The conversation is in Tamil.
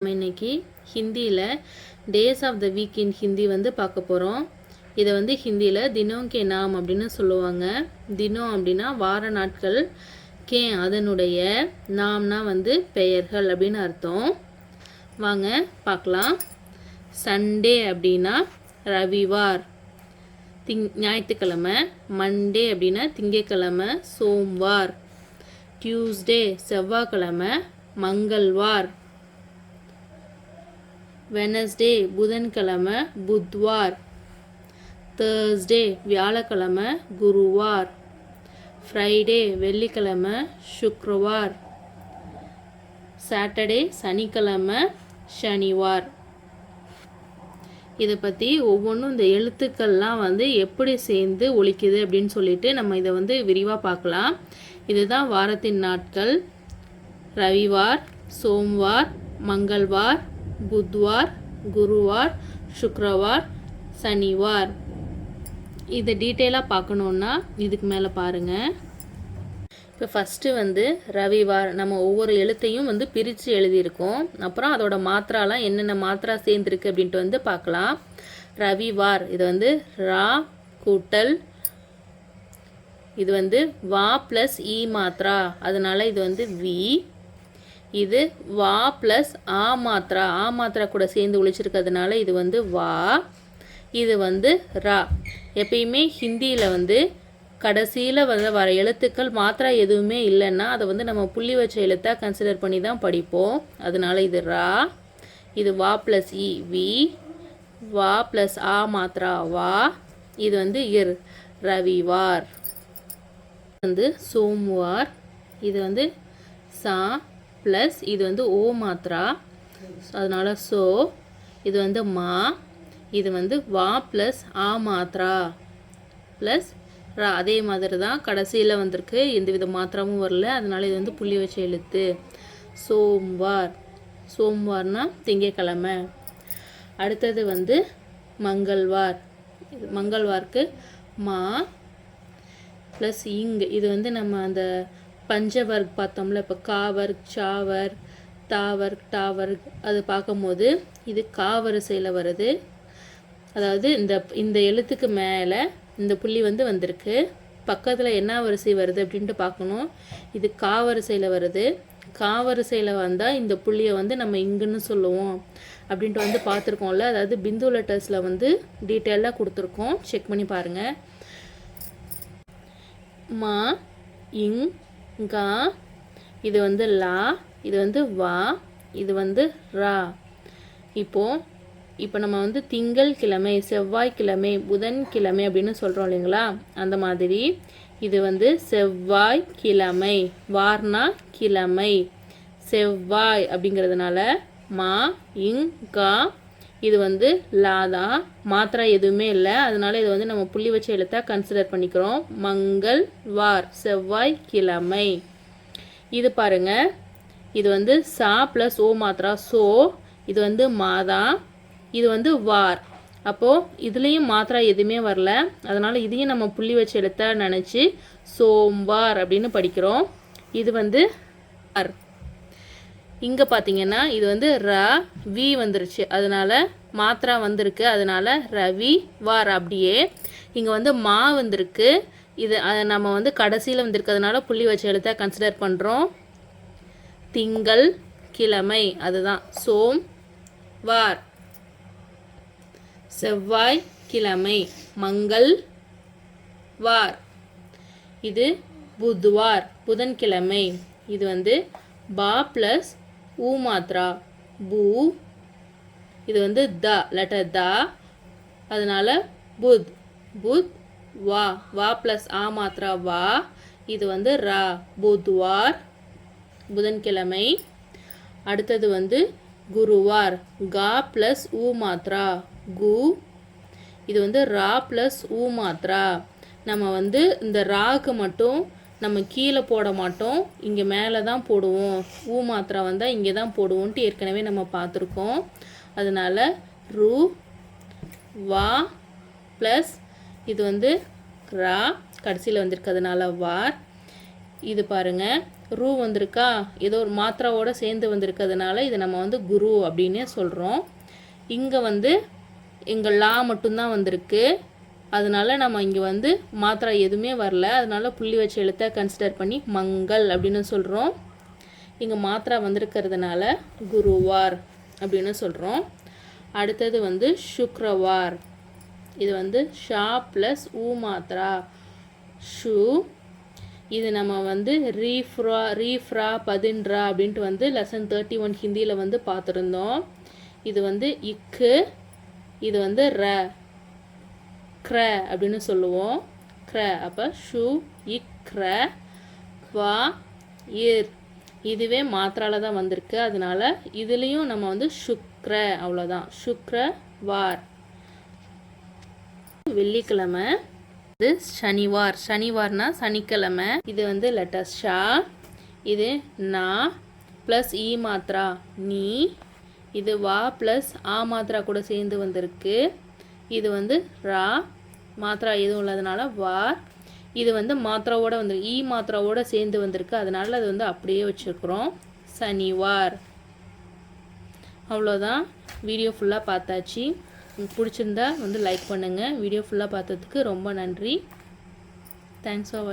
நம்ம இன்னைக்கு ஹிந்தியில் days of the week in Hindi வந்து பார்க்க போகிறோம் இதை வந்து ஹிந்தியில் தினம் கே நாம் அப்படின்னு சொல்லுவாங்க. தினம் அப்படின்னா வார நாட்கள் கே அதனுடைய நாம்னா வந்து பெயர்கள் அப்படின்னு அர்த்தம். வாங்க பார்க்கலாம். சண்டே அப்படின்னா ரவிவார் திங் ஞாயிற்றுக்கிழமை. மண்டே அப்படின்னா திங்கக்கிழமை சோம்வார். டியூஸ்டே செவ்வாய்க்கிழமை மங்கள்வார். வெனஸ்டே புதன்கிழமை புத்வார். தேர்ஸ்டே வியாழக்கிழமை குருவார். ஃப்ரைடே வெள்ளிக்கிழமை சுக்ரவார் சாட்டர்டே சனிக்கிழமை சனிவார். இதை பற்றி ஒவ்வொன்றும் இந்த எழுத்துக்கள்லாம் வந்து எப்படி சேர்ந்து ஒழிக்குது அப்படின்னு சொல்லிட்டு நம்ம இதை வந்து விரிவாக பார்க்கலாம். இதுதான் வாரத்தின் நாட்கள். ரவிவார் சோம்வார் மங்கள்வார் புத்வார் குருவார் சுக்ரவார் சனிவார். இதை டீட்டெயிலாக பார்க்கணுன்னா இதுக்கு மேலே பாருங்கள் இப்போ ஃபஸ்ட்டு வந்து ரவிவார் நம்ம ஒவ்வொரு எழுத்தையும் வந்து பிரித்து எழுதியிருக்கோம். அப்புறம் அதோட மாத்திராலாம் என்னென்ன மாத்திரா சேர்ந்துருக்கு அப்படின்ட்டு வந்து பார்க்கலாம். ரவிவார் இது வந்து ரா கூட்டல் இது வந்து வா ப்ளஸ் இ e மாத்ரா அதனால இது வந்து வி. இது வா ப்ளஸ் ஆ மாத்ரா. ஆ மாத்ரா கூட சேர்ந்து ஒழிச்சிருக்கிறதுனால இது வந்து வா இது வந்து ரா. எப்பயுமே ஹிந்தியில் வந்து கடைசியில் வந்து வர எழுத்துக்கள் மாத்திரா எதுவுமே இல்லைன்னா அதை வந்து நம்ம புள்ளி வச்ச எழுத்தாக கன்சிடர் பண்ணி தான் படிப்போம். அதனால இது ரா இது வா ப்ளஸ் இ வி வா ப்ளஸ் ஆ மாத்ரா வா. இது வந்து இர் ரவிவார். வந்து சோம்வார். இது வந்து சா ப்ளஸ் இது வந்து ஓ மாத்ரா அதனால் சோ இது வந்து மா இது வந்து வா ப்ளஸ் ஆ மாத்ரா ப்ளஸ் ரா அதே மாதிரி தான் கடைசியில் வந்திருக்கு. எந்த வித மாத்திரமும் வரல. அதனால் இது வந்து புள்ளி வச்ச எழுத்து. சோம்வார். சோம்வார்னா திங்கக்கிழமை. அடுத்தது வந்து மங்கள்வார். மங்கள்வார்க்கு மா ப்ளஸ் இங் இது வந்து நம்ம அந்த பஞ்சவர்க் பார்த்தோம்ல இப்போ காவர்க் சாவர் தாவர்க் டாவர்க் அது பார்க்கும்போது இது கா வரிசையில் வருது. அதாவது இந்த இந்த எழுத்துக்கு மேலே இந்த புள்ளி வந்து வந்திருக்கு. பக்கத்தில் என்ன வரிசை வருது அப்படின்ட்டு பார்க்கணும். இது கா வரிசையில் வருது. கா வரிசையில் வந்தால் இந்த புள்ளியை வந்து நம்ம இங்குன்னு சொல்லுவோம் அப்படின்ட்டு வந்து பார்த்துருக்கோம்ல. அதாவது பிந்து லெட்டர்ஸில் வந்து டீட்டெயிலாக கொடுத்துருக்கோம். செக் பண்ணி பாருங்கள் மா இங் கா இது வந்து லா இது வந்து வா இது வந்து ரா. இப்போது இப்போ நம்ம வந்து திங்கள் கிழமை செவ்வாய்க்கிழமை புதன்கிழமை அப்படின்னு சொல்கிறோம் இல்லைங்களா? அந்த மாதிரி இது வந்து செவ்வாய் கிழமை வார்னா கிழமை. செவ்வாய் அப்படிங்கிறதுனால மா இங் கா இது வந்து லாதா மாத்திரா எதுவுமே இல்லை. அதனால இது வந்து நம்ம புள்ளி வச்ச எழுத்தா கன்சிடர் பண்ணிக்கிறோம். மங்கள் வார் செவ்வாய் கிழமை. இது பாருங்க. இது வந்து சா ப்ளஸ் ஓ மாத்திரா சோ. இது வந்து மாதா. இது வந்து வார். அப்போது இதுலேயும் மாத்திரா எதுவுமே வரல. அதனால் இதையும் நம்ம புள்ளி வச்ச எழுத்த நினச்சி சோம்வார் அப்படின்னு படிக்கிறோம். இது வந்து அர். இங்கே பார்த்தீங்கன்னா இது வந்து ர வி வந்துருச்சு. அதனால் மாத்திரா வந்திருக்கு. அதனால ரவி வார் அப்படியே. இங்கே வந்து மா வந்திருக்கு. இது அதை நம்ம வந்து கடைசியில் வந்திருக்கிறதுனால புள்ளி வச்ச எழுத்த கன்சிடர் பண்ணுறோம் திங்கள் கிழமை. அதுதான். சோம் வார். செவ்வாய் கிழமை. மங்கள் வார். இது புதுவார். புதன்கிழமை. இது வந்து பா ப்ளஸ் ஊ மாத்ரா. பூ. இது வந்து த லெட்டர் த. அதனால் புத். புத் வா. வா ப்ளஸ் ஆ மாத்ரா வா. இது வந்து ரா. புத்வார் புதன்கிழமை. அடுத்தது வந்து குருவார். கா ப்ளஸ் ஊ மாத்ரா. கு. இது வந்து ரா ப்ளஸ் ஊ மாத்ரா. நம்ம வந்து இந்த ராக்கு மட்டும் நம்ம கீழே போட மாட்டோம். இங்கே மேலே தான் போடுவோம். ஊ மாத்திரா வந்தால் இங்கே தான் போடுவோன்ட்டு ஏற்கனவே நம்ம பார்த்துருக்கோம். அதனால் ரூ வா ப்ளஸ் இது வந்து ரா கடைசியில் வந்திருக்கிறதுனால வார். இது பாருங்கள் ரூ வந்திருக்கா? ஏதோ ஒரு மாத்திராவோட சேர்ந்து வந்திருக்கிறதுனால இதை நம்ம வந்து குரு அப்படின்னே சொல்கிறோம் இங்கே வந்து எங்கள் லா மட்டும்தான் வந்திருக்கு. அதனால நம்ம இங்கே வந்து மாத்திரை எதுவுமே வரல. அதனால் புள்ளி வச்ச எழுத்தை கன்சிடர் பண்ணி மங்கள் அப்படின்னு சொல்கிறோம் இங்கே மாத்திரா வந்திருக்கிறதுனால குருவார் அப்படின்னு சொல்கிறோம் அடுத்தது வந்து சுக்ரவார். இது வந்து ஷா ப்ளஸ் ஊ மாத்திரா. ஷூ இது நம்ம வந்து ரீஃப்ரா ரீஃப்ரா பதின்றா அப்படின்ட்டு வந்து லெசன் தேர்ட்டி ஒன் ஹிந்தியில் வந்து பார்த்துருந்தோம். இது வந்து இக்கு இது வந்து ர. க்ர அப்படின்னு சொல்லுவோம். க்ர அப்போ ஷூ இக்ர வா இர். இதுவே மாத்திரால தான் வந்திருக்கு. அதனால இதுலேயும் நம்ம வந்து சுக்ர அவ்வளோதான் சுக்ர வார். வெள்ளிக்கிழமை இது சனிவார். சனிவார்னா சனிக்கிழமை. இது வந்து லெட்டர் ஷா இது நா ப்ளஸ் இ மாத்ரா நீ. இது வா ப்ளஸ் ஆ மாத்ரா கூட சேர்ந்து வந்திருக்கு. இது வந்து ரா மாத்திரா எதுவும் இல்லாதனால வார் இது வந்து மாத்திராவோட வந்து இ மாத்திராவோட சேர்ந்து வந்திருக்கு. அதனால அது வந்து அப்படியே வச்சுருக்குறோம். சனிவார். அவ்வளோதான். வீடியோ ஃபுல்லாக பார்த்தாச்சு. பிடிச்சிருந்தா வந்து லைக் பண்ணுங்கள் வீடியோ ஃபுல்லாக பார்த்ததுக்கு ரொம்ப நன்றி. Thanks for